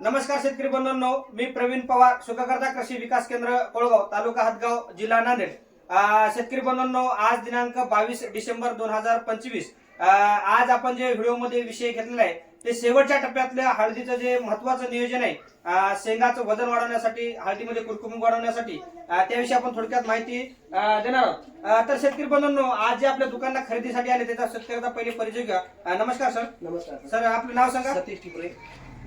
नमस्कार शेतकरी बंधूंनो मी प्रवीण पवार सुखकर्ता कृषी विकास केंद्र कोळगाव तालुका हातगाव जिल्हा नांदेड. शेतकरी बंधूंनो आज दिनांक बावीस डिसेंबर दोन हजार पंचवीस. आज आपण जे व्हिडिओमध्ये विषय घेतलेला आहे ते शेवटच्या टप्प्यातल्या हळदीचं जे महत्वाचं नियोजन आहे शेंगाचं वजन वाढवण्यासाठी हळदीमध्ये कुरकुमी वाढवण्यासाठी त्याविषयी आपण थोडक्यात माहिती देणार आहोत. तर शेतकरी बंधूंनो आज जे आपल्या दुकानला खरेदीसाठी आले त्याचा शेतकऱ्याचा पहिले परिचय घ्या. नमस्कार सर. नमस्कार सर आपलं नाव सांगा. सतीश टिपरे.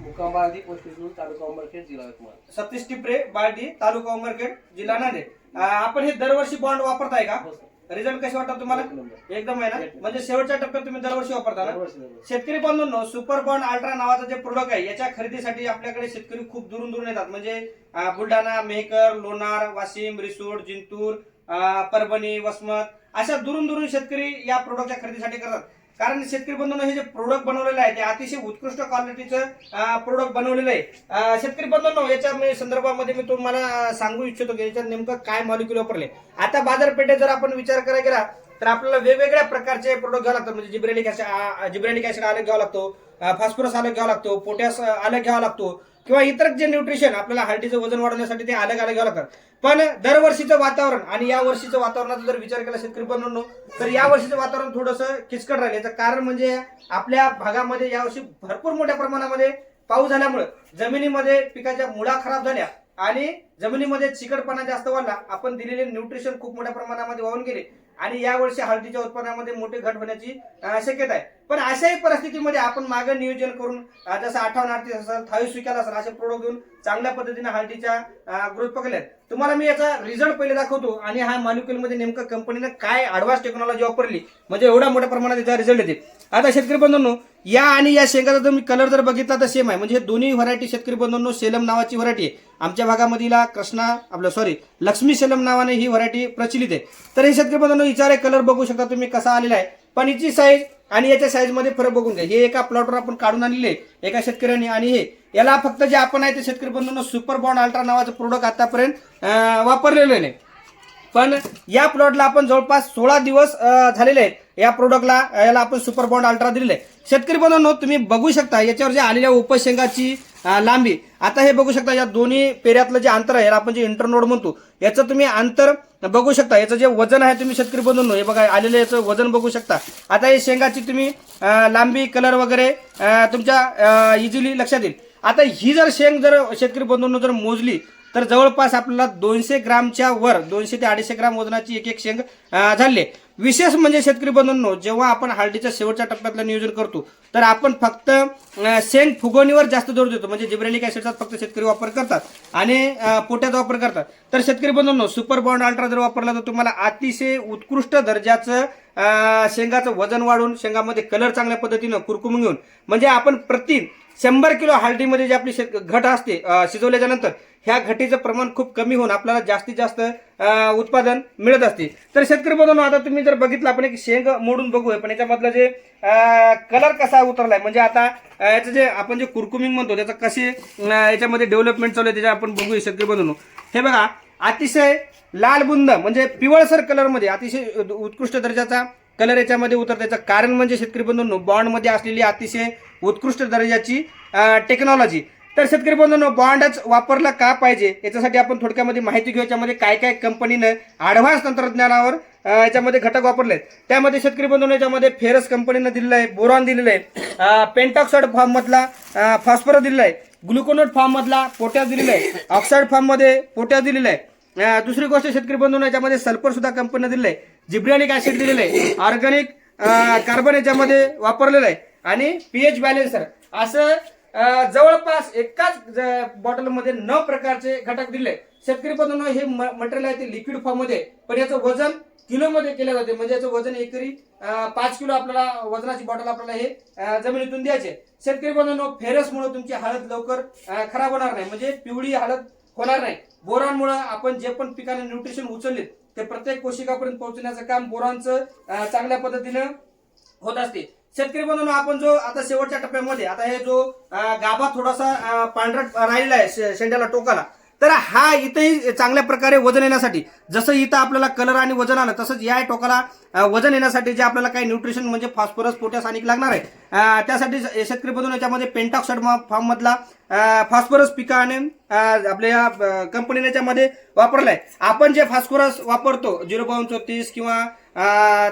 मुक्काम बाळदी पोस्ट स्टेशन तालुका उंबरखेड जिल्हा यवतमाळ. सतीश टिपरे बार्डी तालुका उमरखेड जिल्हा नांदेड. अं, आपण हे दरवर्षी बॉन्ड वापरताय का? हो सर. रिझल्ट कसे वाटतात तुम्हाला? एक नंबर. एकदम आहे ना? म्हणजे शेवटच्या टप्प्यात तुम्ही दरवर्षी वापरता ना? दरवर्षी दरवर्षी. शेतकरी बंधूंनो सुपर बॉन्ड अल्ट्रा नावाचं जे प्रोडक्ट आहे याच्या खरेदीसाठी आपल्याकडे शेतकरी खूप दुरून दुरून येतात. म्हणजे अं, बुलढाणा मेहकर लोणार वाशिम रिसोड जिंतूर अं, परभणी वसमत अशा दुरून दुरून शेतकरी या प्रोडक्टच्या खरेदीसाठी करतात. कारण शेतकरी बंधूंना हे जे प्रोडक्ट बनवलेलं आहे ते अतिशय उत्कृष्ट क्वालिटीचं प्रोडक्ट बनवलेलं आहे. शेतकरी बंधूंनो याच्या संदर्भामध्ये मी तुम्हाला सांगू इच्छितो की याच्यात नेमकं काय मॉलिक्युल वापरले. आता बाजारपेठेत जर आपण विचार करायला गेला तर आपल्याला वेगवेगळ्या प्रकारचे प्रोडक्ट घ्यावे लागतात म्हणजे जिब्रेलिक ऍसिड जिब्रेलिक ऍसिड अलग घ्यावा लागतो फॉस्फरस अलग घ्यावा लागतो पोटॅश अलग घ्यावा लागतो. किंवा इतर जे न्यूट्रिशन आपल्याला हळदीचं वजन वाढवण्यासाठी ते अलग अलग घ्यावं लागतात पण दरवर्षीचं वातावरण आणि या वर्षीचं वातावरणाचा जर विचार केला शेतकरी बंधूंनो तर या वर्षीचं वातावरण थोडंसं किचकट राहिलं याचं कारण म्हणजे आपल्या भागामध्ये यावर्षी भरपूर मोठ्या प्रमाणामध्ये पाऊस झाल्यामुळे जमिनीमध्ये पिकाच्या मुळा खराब झाल्या आणि जमिनीमध्ये चिकटपणा जास्त वाढला आपण दिलेले न्यूट्रिशन खूप मोठ्या प्रमाणामध्ये वाहून गेले. आणि यावर्षी हळदीच्या उत्पन्नामध्ये मोठी घट होण्याची शक्यता आहे. पण अशाही परिस्थितीमध्ये आपण मागं नियोजन करून जसं अठ्ठावन्न अडतीस असेल थावी स्विकाल असेल असे प्रोडक्ट घेऊन चांगल्या पद्धतीने हळदीच्या ग्रोथ पकडल्यात. तुम्हाला मी याचा रिझल्ट पहिले दाखवतो आणि हा मॉलिक्युल नेमकं कंपनीनं काय ॲडव्हान्स टेक्नॉलॉजी वापरली म्हणजे एवढ्या मोठ्या प्रमाणात याचा रिझल्ट येते. आता शेतकरी बंधूंनो या आणि या शेंगाचा जर मी कलर जर बघितला तर सेम आहे. म्हणजे हे दोन्ही व्हरायटी शेतकरी बंधूंनो सेलम नावाची व्हरायटी आहे. आमच्या भागामधील कृष्णा आपलं सॉरी लक्ष्मी सेलम नावाने ही व्हरायटी प्रचलित आहे. तर हे शेतकरी बंधूंनो आहे कलर बघू शकता तुम्ही कसा आलेला आहे. पण हिची साईज आणि याच्या साईजमध्ये फरक बघून घ्या. हे एका प्लॉटवर आपण काढून आणलेले एका शेतकऱ्यांनी. आणि हे याला फक्त जे आपण आहे ते शेतकरी बंधूंनो सुपर बॉन्ड अल्ट्रा नावाचं प्रोडक्ट आतापर्यंत वापरलेलं नाही. पण या प्लॉटला आपण जवळपास सोळा दिवस झालेले आहेत. या प्रोडक्टला याला आपण सुपर बॉन्ड अल्ट्रा दिलेले आहे शेतकरी बंधूंनो तुम्ही बघू शकता याच्यावर जे आलेल्या उपशेंगाची लांबी आता हे बघू शकता या दोन्ही पेऱ्यातलं जे अंतर आहे याला आपण जे इंटरनोड म्हणतो याचं तुम्ही अंतर बघू शकता. याचं जे वजन आहे तुम्ही शेतकरी बनवून हे बघा आलेलं याचं वजन बघू शकता. आता हे शेंगाची तुम्ही लांबी कलर वगैरे तुमच्या इझिली लक्षात येईल. आता ही जर शेंग जर शेतकरी बंधूंना जर मोजली तर जवळपास आपल्याला दोनशे ग्रामच्या वर दोनशे ते अडीचशे ग्राम वजनाची एक एक शेंग झाले. विशेष म्हणजे शेतकरी बंधूंनो जेव्हा आपण हळदीच्या शेवटच्या टप्प्यातलं नियोजन करतो तर आपण फक्त शेंग फुगवणीवर जास्त जोर देतो. म्हणजे जिब्रेलिक ऍसिडचा फक्त शेतकरी वापर करतात आणि पोट्याचा वापर करतात. तर शेतकरी बंधूंनो सुपर बॉन्ड अल्ट्रा जर वापरला तर तुम्हाला अतिशय उत्कृष्ट दर्जाचं शेंगाचं वजन वाढून शेंगामध्ये कलर चांगल्या पद्धतीनं कुरकुम घेऊन म्हणजे आपण प्रति शंभर किलो हळदीमध्ये जे आपली शेत- घट असते शिजवल्याच्यानंतर शिजवल्याच्या नंतर ह्या घटीचं प्रमाण खूप कमी होऊन आपल्याला जास्तीत जास्त उत्पादन मिळत असते. तर शेतकरी बंधूंनो आता तुम्ही जर बघितलं आपण एक शेंग मोडून बघूया. पण याच्यामधलं जे कलर कसा उतरलाय म्हणजे आता याचं जे आपण जे कुरकुमिंग म्हणतो त्याचं कसे याच्यामध्ये डेव्हलपमेंट चालू आहे त्याच्या आपण बघूया शेतकरी बंधूंनो. हे बघा अतिशय लाल बुंद म्हणजे पिवळसर कलरमध्ये अतिशय उत्कृष्ट दर्जाचा कलर याच्यामध्ये उतरतो कारण म्हणजे शेतकरी बंधूंनो बॉन्डमध्ये असलेली अतिशय उत्कृष्ट दर्जाची टेक्नॉलॉजी तर शेतकरी बंधूंनो बॉन्डच वापरला का पाहिजे? याच्यासाठी आपण थोडक्यामध्ये माहिती घेऊ. याच्यामध्ये काय काय कंपनीनं ॲडव्हान्स तंत्रज्ञानावर याच्यामध्ये घटक वापरले आहेत त्यामध्ये शेतकरी बंधूंनो याच्यामध्ये फेरस कंपनीनं दिलेलं आहे बोरॉन दिलेलं आहे पेंटॉक्साईड फॉर्ममधला फॉस्फरस दिलेला आहे ग्लुकोनोट फॉर्ममधला पोट्या पोटॅश दिलेला आहे ऑक्साईड फॉर्ममध्ये पोटॅश दिलेला आहे. दुसरी गोष्ट शेतकरी बंधून याच्यामध्ये सल्फर सुद्धा कंपनीने दिलेलं आहे जिब्रॅनिक ऍसिड दिलेलं आहे ऑर्गॅनिक कार्बन याच्यामध्ये वापरलेलं आहे. आणि पीएच बॅलेन्सर असं जवळपास एकाच बॉटलमध्ये नऊ प्रकारचे घटक दिले शेतकरी बंधून हे मटेरियल आहे ते लिक्विड फॉर्ममध्ये. पण याचं वजन किलोमध्ये केलं जाते. म्हणजे याचं वजन एकरी पाच किलो आपल्याला वजनाची बॉटल आपल्याला हे जमिनीतून द्यायचे शेतकरी बंधूंनो फेरसमुळे तुमची हळद लवकर खराब होणार नाही. म्हणजे पिवळी हळद होणार नाही. बोरांमुळे आपण जे पण पिकाने न्यूट्रिशन उचलले ते प्रत्येक कोशिकापर्यंत पोहोचण्याचं काम बोरांचं चांगल्या पद्धतीनं होत असते. शेतकरी बंधूंनो आपण जो आता शेवटच्या टप्प्यामध्ये आता हे जो गाभा थोडासा पांढरा राहिलेला आहे शे- शेंड्याला टोकाला तर हा इथंही चांगल्या प्रकारे वजन येण्यासाठी जसं इथं आपल्याला कलर आणि वजन आलं तसंच या टोकाला वजन येण्यासाठी जे आपल्याला काही न्यूट्रिशन म्हणजे फॉस्फरस पोटॅस आणि लागणार आहे त्यासाठी शेतकरी बंधून याच्यामध्ये पेंटॉक्साईड फॉर्म मधला फॉस्फरस पिकाने आपल्या या कंपनीने याच्यामध्ये वापरलाय. आपण जे फॉस्फरस वापरतो झिरो पॉईंट चौतीस किंवा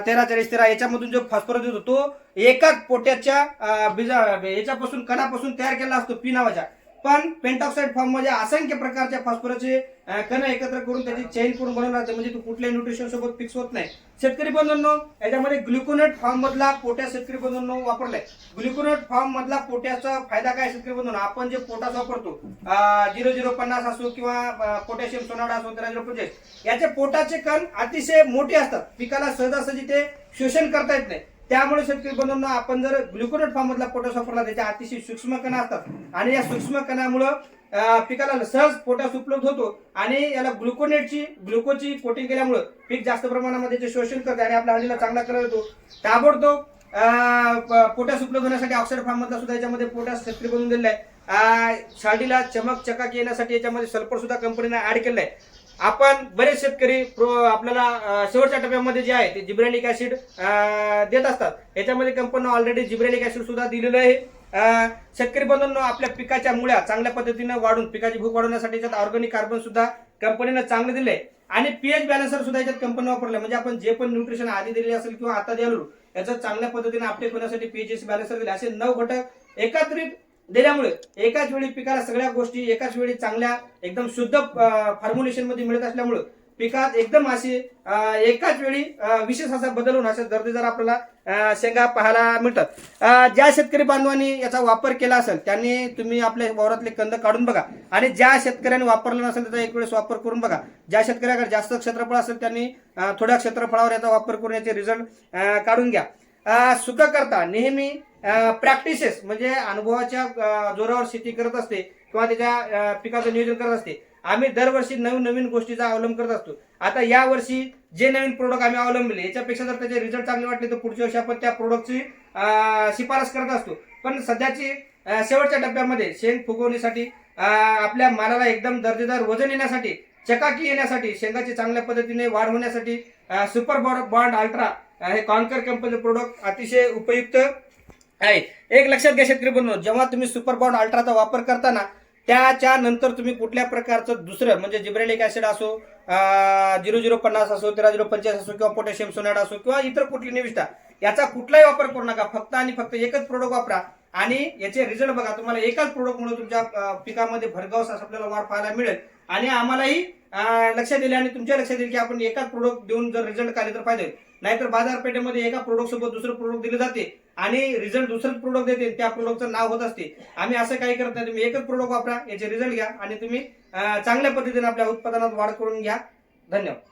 तेरा चाळीस तेरा याच्यामधून जो फॉस्फरस येतो तो एकाच पोट्याच्या बीजा याच्यापासून कणापासून तयार केला असतो पी नावाच्या. पण पेंटॉक्साईड फॉर्ममध्ये असंख्य प्रकारच्या फॉस्फरसचे कण एकत्र करून त्याची चेन करून बनवलं राहते म्हणजे तू कुठल्याही न्यूट्रिशन सोबत फिक्स होत नाही. शेतकरी बंधूंनो याच्यामध्ये ग्लुकोनेट फॉर्म मधला पोटॅश शेतकरी बंधूंनो वापरलाय. ग्लुकोनेट फॉर्म मधला पोटॅशचा फायदा काय शेतकरी बंधूंनो? आपण जे पोटॅश वापरतो झिरो झिरो पन्नास असो किंवा पोटॅशियम सोनाडा असो तेरा झिरो पंचेचाळीस याचे पोटाचे कण अतिशय मोठे असतात. पिकाला सहजासहजी ते शोषण करता येत नाही. त्यामुळे शेतकरी बंधूंना आपण जर ग्लुकोनेट फॉर्म मधला पोटॅश वापरला त्याच्या अतिशय सूक्ष्म कणा असतात. आणि या सूक्ष्म कणामुळं पिकाला सहज पोटॅश उपलब्ध होतो. आणि याला ग्लुकोनेटची ग्लुकोची कोटिंग केल्यामुळं पीक जास्त प्रमाणामध्ये ते शोषण करते आणि आपल्या हळदीला चांगला कलर येतो ताबडतोब पोटॅश उपलब्ध होण्यासाठी ऑक्साईड फॉर्म मधला सुद्धा याच्यामध्ये पोटॅश शेतकरी बनवून दिलेला आहे. शाळीला चमक चकाक येण्यासाठी याच्यामध्ये सल्फर सुद्धा कंपनीने ऍड केलेलं आहे. आपण बरेच शेतकरी प्रो- आपल्याला शेवटच्या टप्प्यामध्ये जे आहे ते जिब्रेलिक ऍसिड देत असतात. याच्यामध्ये कंपनीनं ऑलरेडी जिब्रेलिक ऍसिड सुद्धा दिलेलं आहे. शेतकरी बंधूंना आपल्या पिकाच्या मुळ्या चांगल्या पद्धतीनं वाढून पिकाची भूक वाढवण्यासाठी याच्यात ऑर्गॅनिक कार्बन सुद्धा कंपनीनं चांगलं दिलंय. आणि पीएच बॅलन्सर सुद्धा याच्यात कंपनी वापरलं म्हणजे आपण जे पण न्यूट्रिशन आधी दिलेले असेल किंवा आता द्यालो याचं चांगल्या पद्धतीने अपडेट होण्यासाठी पीएच बॅलन्सर दिले. असे नऊ घटक एकत्रित दिल्यामुळे एकाच वेळी पिकाला सगळ्या गोष्टी एकाच वेळी चांगल्या एकदम शुद्ध फॉर्म्युलेशनमध्ये मिळत असल्यामुळे पिकात एकदम अशी एकाच वेळी विशेष असा बदल होऊन असे दर्जेदार आपल्याला शेंगा पाहायला मिळतात. ज्या शेतकरी बांधवांनी याचा वापर केला असेल त्यांनी तुम्ही आपल्या वावरातले कंद काढून बघा. आणि ज्या शेतकऱ्यांनी वापरला नसेल त्याचा एक वेळेस वापर करून बघा. ज्या शेतकऱ्याकडे जास्त क्षेत्रफळ असेल त्यांनी थोड्या क्षेत्रफळावर याचा वापर करून याचे रिझल्ट काढून घ्या. अं, सुख करता नेहमी प्रॅक्टिसेस म्हणजे अनुभवाच्या जोरावर शेती करत असते किंवा त्याच्या पिकाचं नियोजन करत असते. आम्ही दरवर्षी नवीन नवीन गोष्टीचा अवलंब करत असतो. आता या वर्षी जे नवीन प्रोडक्ट आम्ही अवलंबले याच्यापेक्षा जर त्याचे रिझल्ट चांगले वाटले तर पुढच्या वर्षी आपण त्या प्रोडक्टची शिफारस करत असतो. पण सध्याची शेवटच्या टप्प्यामध्ये शेंग फुगवण्यासाठी आपल्या मालाला एकदम दर्जेदार वजन येण्यासाठी चकाकी येण्यासाठी शेंगाची चांगल्या पद्धतीने वाढ होण्यासाठी सुपर बॉन्ड अल्ट्रा हे कॉन्कर कंपनीचे प्रोडक्ट अतिशय उपयुक्त आहे. एक लक्षात घ्या शेतकरी बंधू जेव्हा तुम्ही सुपर बॉन्ड अल्ट्राचा वापर करताना त्याच्या नंतर तुम्ही कुठल्या प्रकारचं दुसरं म्हणजे जिब्रेलिक ऍसिड असो झिरो झिरो पन्नास असो तेरा झिरो पंचाळीस असो किंवा पोटॅशियम सोनाड असो किंवा इतर कुठली निविष्ठा याचा कुठलाही वापर करू नका. फक्त आणि फक्त एकच प्रोडक्ट वापरा. आणि याचे रिझल्ट बघा तुम्हाला एकाच प्रोडक्टमुळे तुमच्या पिकामध्ये भरगाव असं आपल्याला वाढ पाहायला मिळेल. आणि आम्हालाही लक्ष लक्षात दिले आणि तुमच्या लक्षात येईल की आपण एकाच प्रोडक्ट देऊन जर रिझल्ट आले तर फायदे नाहीतर बाजारपेठेमध्ये एका प्रोडक्ट सोबत दुसरं प्रोडक्ट दिले जाते. आणि रिझल्ट दुसरं प्रोडक्ट देते त्या प्रोडक्टचं नाव होत असते. आम्ही असं काही करत नाही तुम्ही एकच प्रोडक्ट वापरा याचे रिझल्ट घ्या आणि तुम्ही चांगल्या पद्धतीने आपल्या उत्पादनात वाढ करून घ्या. धन्यवाद.